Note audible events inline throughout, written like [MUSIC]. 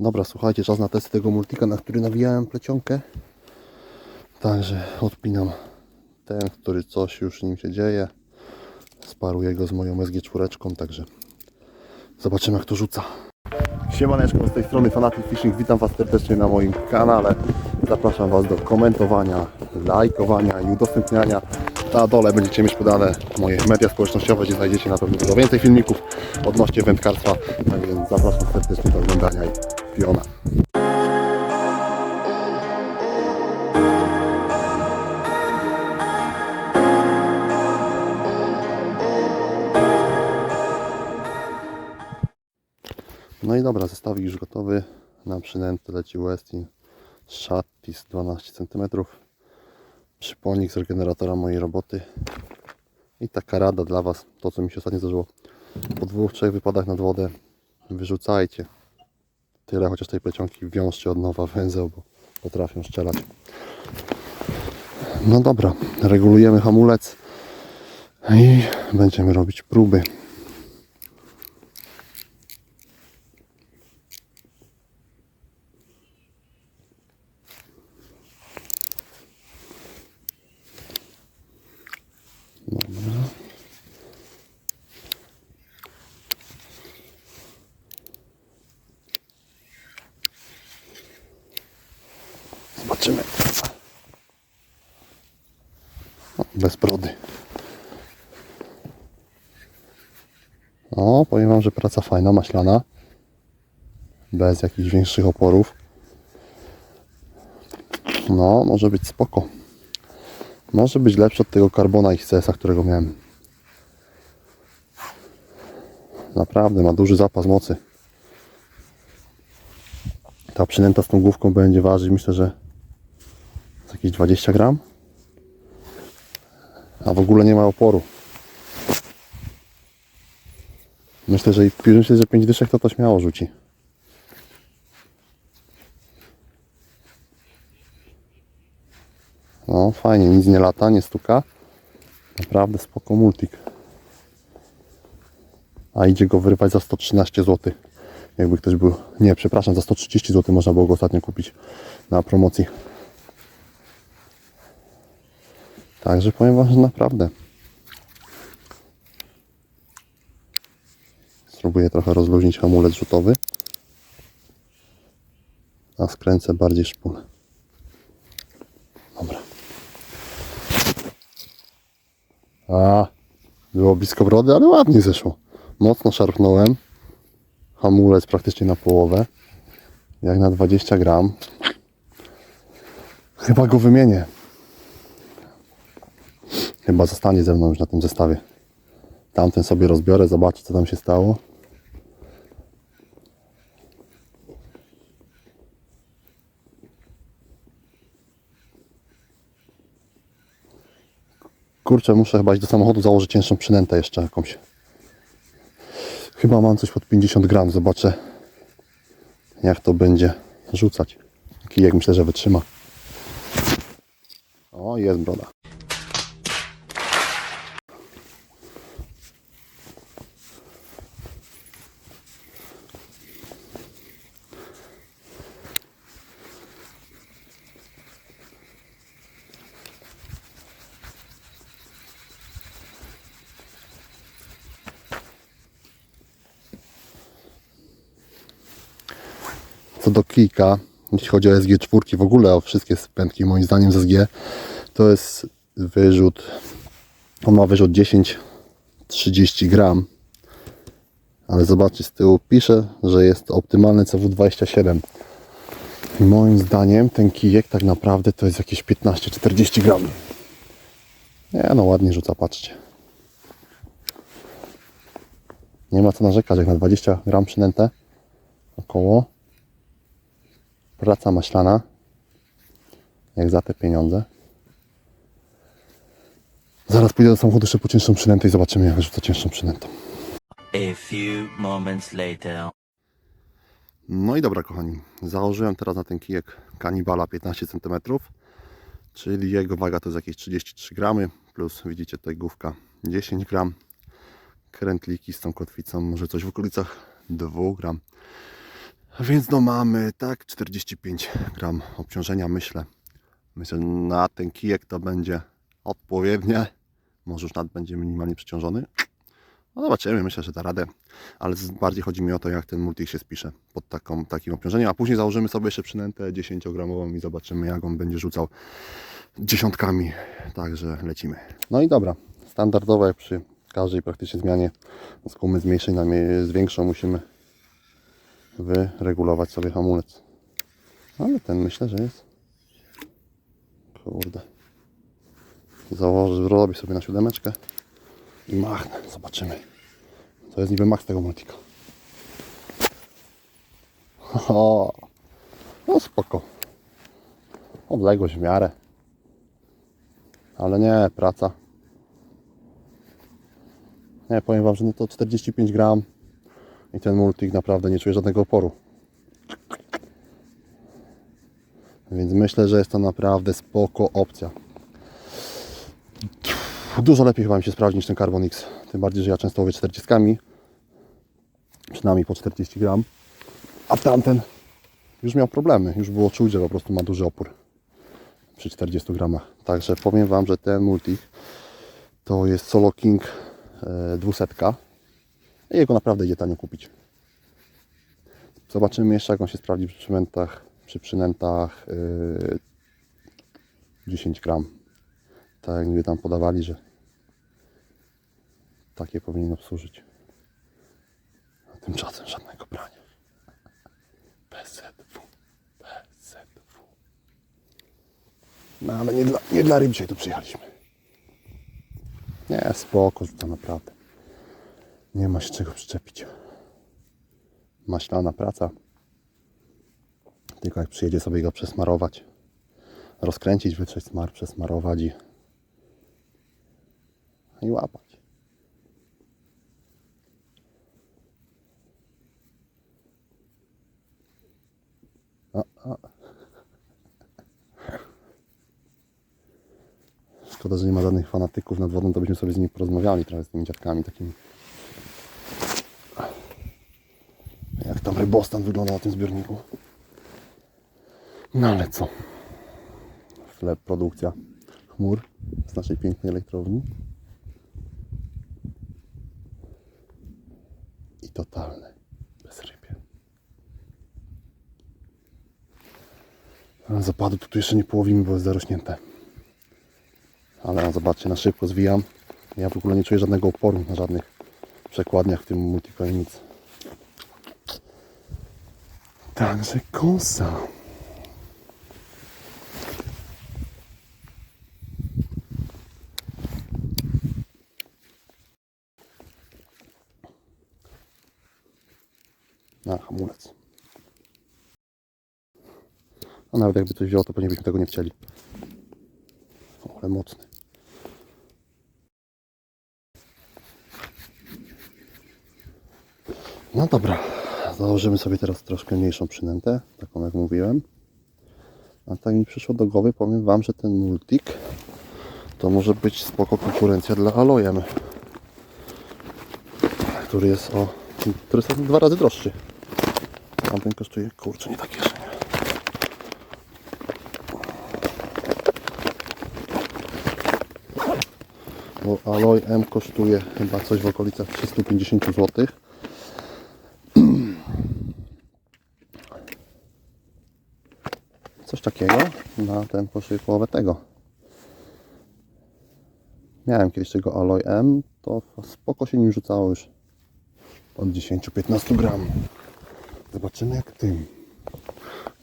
Dobra, słuchajcie, czas na testy tego multika, na który nawijałem plecionkę. Także odpinam ten, który coś już nim się dzieje. Sparuję go z moją SG4, także zobaczymy jak to rzuca. Siemaneczko, z tej strony Fanatic Fishing. Witam Was serdecznie na moim kanale. Zapraszam Was do komentowania, lajkowania i udostępniania. Na dole będziecie mieć podane moje media społecznościowe, gdzie znajdziecie na pewno dużo więcej filmików odnośnie wędkarstwa. Tak więc zapraszam serdecznie do oglądania piona. No i dobra, zestawik już gotowy. Na przynęty leci Westin Shattis 12 cm. Przypolnik z regeneratora mojej roboty. I taka rada dla Was, to co mi się ostatnio zdarzyło. Po dwóch, trzech wypadach nad wodę wyrzucajcie. Tyle chociaż tej plecionki wiążcie od nowa węzeł, bo potrafią strzelać. No dobra, regulujemy hamulec i będziemy robić próby. Bez prody. O, powiem Wam, że praca fajna, maślana. Bez jakichś większych oporów. No, może być spoko. Może być lepszy od tego Carbona XCS-a, którego miałem. Naprawdę ma duży zapas mocy. Ta przynęta z tą główką będzie ważyć myślę, że jakieś 20 gram. A w ogóle nie ma oporu. Myślę, że, myślę, że 5 dyszek to to śmiało rzuci. No fajnie, nic nie lata, nie stuka. Naprawdę spoko multik. A idzie go wyrywać za 113 zł. Jakby ktoś był. Nie, przepraszam, za 130 zł można było go ostatnio kupić na promocji. Także powiem Wam, że naprawdę. Spróbuję trochę rozluźnić hamulec rzutowy. A skręcę bardziej szpulę. Dobra. A, było blisko brody, ale ładnie zeszło. Mocno szarpnąłem. Hamulec praktycznie na połowę. Jak na 20 gram. Chyba go wymienię. Chyba zostanie ze mną już na tym zestawie. Tamten sobie rozbiorę, zobaczę co tam się stało. Kurczę, muszę chyba iść do samochodu, założyć cięższą przynętę jeszcze jakąś. Chyba mam coś pod 50 gram, zobaczę jak to będzie rzucać. Kijek myślę, że wytrzyma. O, jest broda. Co do kijka, jeśli chodzi o SG4, w ogóle o wszystkie pętki moim zdaniem z SG, to jest wyrzut, on ma wyrzut 10-30 gram, ale zobaczcie z tyłu pisze, że jest optymalny CW27. I moim zdaniem ten kijek tak naprawdę to jest jakieś 15-40 gram. Nie no, ładnie rzuca, patrzcie. Nie ma co narzekać, jak na 20 gram przynętę około praca maślana, jak za te pieniądze. Zaraz pójdę do samochodu jeszcze po cięższą przynętę i zobaczymy jak rzuca cięższą przynętą. A few moments later. No i dobra kochani, założyłem teraz na ten kijek kanibala 15 cm, czyli jego waga to jest jakieś 33 gramy, plus widzicie tutaj główka 10 gram, krętliki z tą kotwicą może coś w okolicach 2 gram. Więc no mamy tak 45 gram obciążenia myślę. Myślę, na ten kijek to będzie odpowiednie. Może już nawet będzie minimalnie przeciążony. No zobaczymy, myślę, że da radę. Ale bardziej chodzi mi o to, jak ten multik się spisze pod taką, takim obciążeniem. A później założymy sobie jeszcze przynętę 10-gramową i zobaczymy, jak on będzie rzucał dziesiątkami. Także lecimy. No i dobra. Standardowo jak przy każdej praktycznie zmianie z gumy z na musimy wyregulować sobie hamulec. Ale ten myślę, że jest. Kurde. Założę, zrobię sobie na siódemeczkę i machnę. Zobaczymy. To jest niby mach tego multika. [LAUGHS] O, no spoko. Odległość w miarę. Ale nie, praca. Nie, powiem Wam, że no to 45 gram i ten multik naprawdę nie czuje żadnego oporu. Więc myślę, że jest to naprawdę spoko opcja. Dużo lepiej chyba mi się sprawdzi niż ten Carbon X. Tym bardziej, że ja często łowię 40, przynajmniej po 40 gram. A tamten już miał problemy. Już było czuć, że po prostu ma duży opór przy 40 gramach. Także powiem Wam, że ten multik to jest Solo King e, 200. Jego naprawdę idzie tanio kupić. Zobaczymy jeszcze jak on się sprawdzi przy przynętach, przy przynętach yy, 10 gram. Tak jak niby tam podawali, że takie powinien obsłużyć. A tymczasem żadnego brania. PZW. PZW. No ale nie dla, nie dla ryb dzisiaj tu przyjechaliśmy. Nie, spoko, to naprawdę. Nie ma się czego przyczepić. Maślana praca. Tylko jak przyjedzie sobie go przesmarować, rozkręcić, wytrzeć smar, przesmarować i, i łapać. A, a. Szkoda, że nie ma żadnych fanatyków nad wodą, to byśmy sobie z nimi porozmawiali trochę z tymi dziadkami takimi. Jak tam rybostan wygląda na tym zbiorniku. No ale co? W produkcja chmur z naszej pięknej elektrowni. I totalne bezrybie. Zapadu tu jeszcze nie połowimy, bo jest zarośnięte. Ale no, zobaczcie, na szybko zwijam. Ja w ogóle nie czuję żadnego oporu na żadnych przekładniach w tym multicoin nic. Także kosa. Na hamulec. A nawet jakby coś wziął, to pewnie byśmy tego nie chcieli. O, ale mocny. No dobra, założymy sobie teraz troszkę mniejszą przynętę, taką jak mówiłem. A tak mi przyszło do głowy, powiem Wam, że ten multik to może być spoko konkurencja dla Alojem, który jest o, który jest dwa razy droższy. Tamten kosztuje, kurczę, nie takie kieszenie. Bo Alloy M kosztuje chyba coś w okolicach 350 zł. Coś takiego na ten kosztuje połowę tego. Miałem kiedyś tego Alloy M, to spoko się nim rzucało już od 10-15 gram. Zobaczymy jak tym.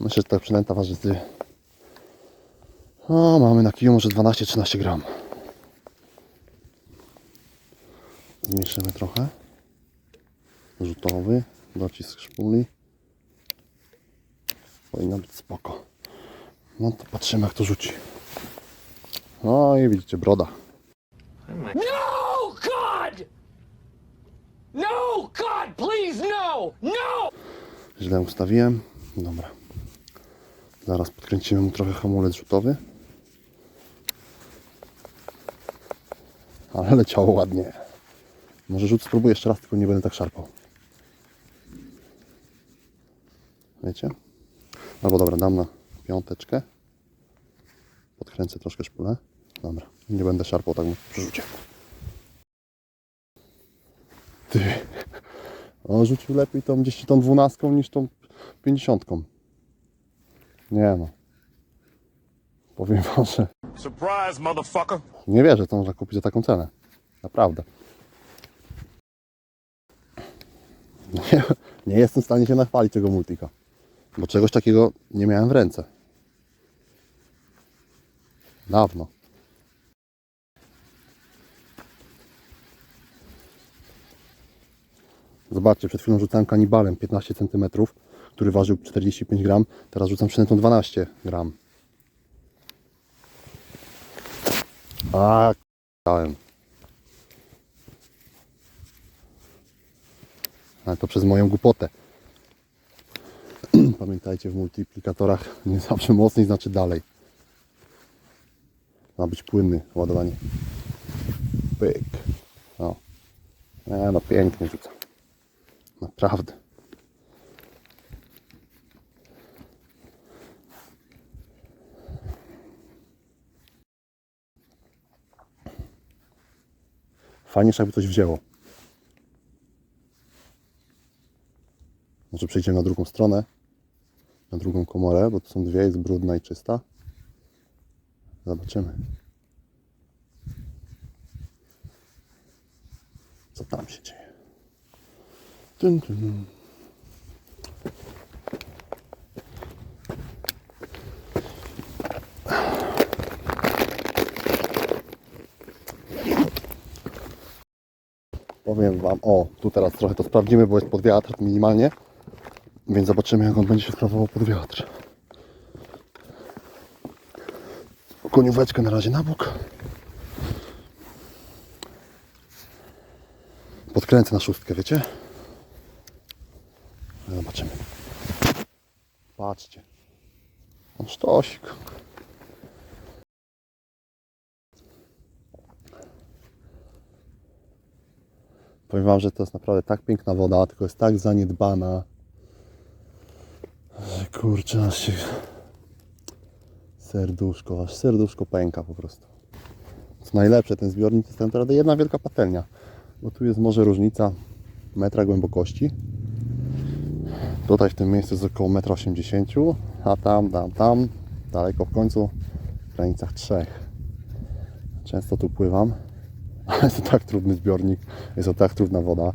Myślę, że ta przynęta waży z... O, mamy na kiju może 12-13 gram. Zmniejszymy trochę. Rzutowy, docisk szpuli. Powinno być spoko. No to patrzymy jak to rzuci. No i widzicie, broda. No, God! No, God, please, no! No! Źle ustawiłem. Dobra. Zaraz podkręcimy mu trochę hamulec rzutowy. Ale leciało ładnie. Może rzut spróbuję jeszcze raz, tylko nie będę tak szarpał. Wiecie? Albo dobra, dam na piąteczkę. Podkręcę troszkę szpulę. Dobra, nie będę szarpał tak przy rzucie. Ty. On rzucił lepiej tą gdzieś tą dwunastką niż tą pięćdziesiątką. Nie no. Powiem wam, że Surprise, motherfucker. nie wierzę, że to można kupić za taką cenę. Naprawdę. Nie, nie jestem w stanie się nachwalić tego multika. Bo czegoś takiego nie miałem w ręce. Dawno. Zobaczcie, przed chwilą rzucałem kanibalem 15 cm, który ważył 45 gram. Teraz rzucam przynętą 12 gram. A, dałem. Ale to przez moją głupotę. [CLEARS THROAT] Pamiętajcie, w multiplikatorach nie zawsze mocniej znaczy dalej. Ma być płynny ładowanie. Pyk. O. Nie, no pięknie rzucam. Naprawdę. Fajnie, jakby coś wzięło. Może przejdziemy na drugą stronę, na drugą komorę, bo tu są dwie, jest brudna i czysta. Zobaczymy. Co tam się dzieje? Dun, dun. Powiem Wam, o, tu teraz trochę to sprawdzimy, bo jest pod wiatr minimalnie. Więc zobaczymy, jak on będzie się sprawował pod wiatr. Konióweczkę na razie na bok. Podkręcę na szóstkę, wiecie? No, Zobaczymy. Patrzcie. On sztosik. Powiem Wam, że to jest naprawdę tak piękna woda, tylko jest tak zaniedbana, że kurczę, aż się serduszko, aż serduszko pęka po prostu. Co najlepsze, ten zbiornik jest naprawdę jedna wielka patelnia, bo tu jest może różnica metra głębokości. Tutaj w tym miejscu jest około 1,80 m, a tam, tam, tam, daleko w końcu w granicach 3. Często tu pływam, [LAUGHS] ale jest to tak trudny zbiornik, jest to tak trudna woda,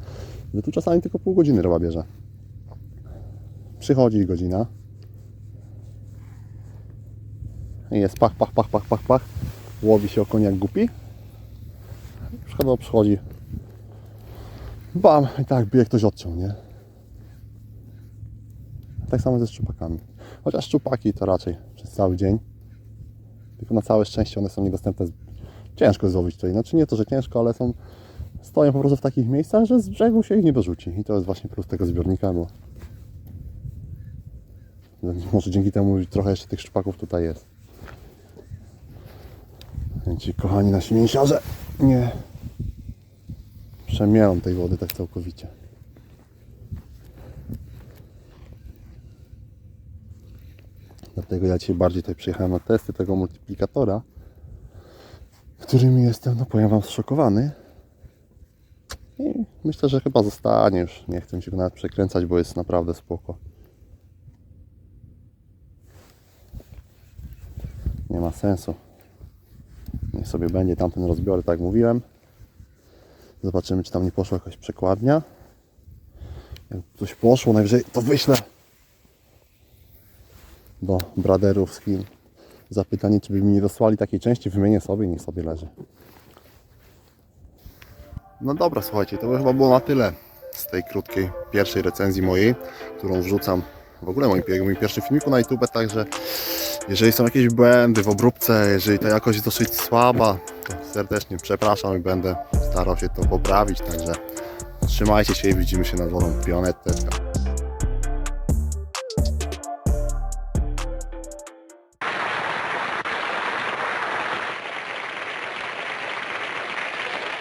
że tu czasami tylko pół godziny ryba bierze. Przychodzi godzina. I jest pach, pach, pach, pach, pach, pach. Łowi się o konia jak głupi. Przychodzą, przychodzi. Bam! I tak by ktoś odciął, nie? Tak samo ze szczupakami. Chociaż szczupaki to raczej przez cały dzień. Tylko na całe szczęście one są niedostępne. Ciężko złowić tutaj. Znaczy nie to, że ciężko, ale są stoją po prostu w takich miejscach, że z brzegu się ich nie dorzuci. I to jest właśnie plus tego zbiornika, bo może dzięki temu trochę jeszcze tych szczupaków tutaj jest. Więc Ci kochani nasi mięsiarze nie przemielą tej wody tak całkowicie. Dlatego ja dzisiaj bardziej tutaj przyjechałem na testy tego multiplikatora, którymi jestem, no powiem Wam, zszokowany. I myślę, że chyba zostanie już. Nie chcę się go nawet przekręcać, bo jest naprawdę spoko. Nie ma sensu. Niech sobie będzie tamten rozbiorę, tak jak mówiłem. Zobaczymy, czy tam nie poszła jakaś przekładnia. Jak coś poszło, najwyżej to wyślę do braderów z Chin. Zapytanie, czy by mi nie dosłali takiej części, wymienię sobie i niech sobie leży. No dobra, słuchajcie, to by chyba było na tyle z tej krótkiej pierwszej recenzji mojej, którą wrzucam w ogóle moim, moim pierwszym filmiku na YouTube, także jeżeli są jakieś błędy w obróbce, jeżeli ta jakość jest dosyć słaba, to serdecznie przepraszam i będę starał się to poprawić, także trzymajcie się i widzimy się nad wodą pioneteczka.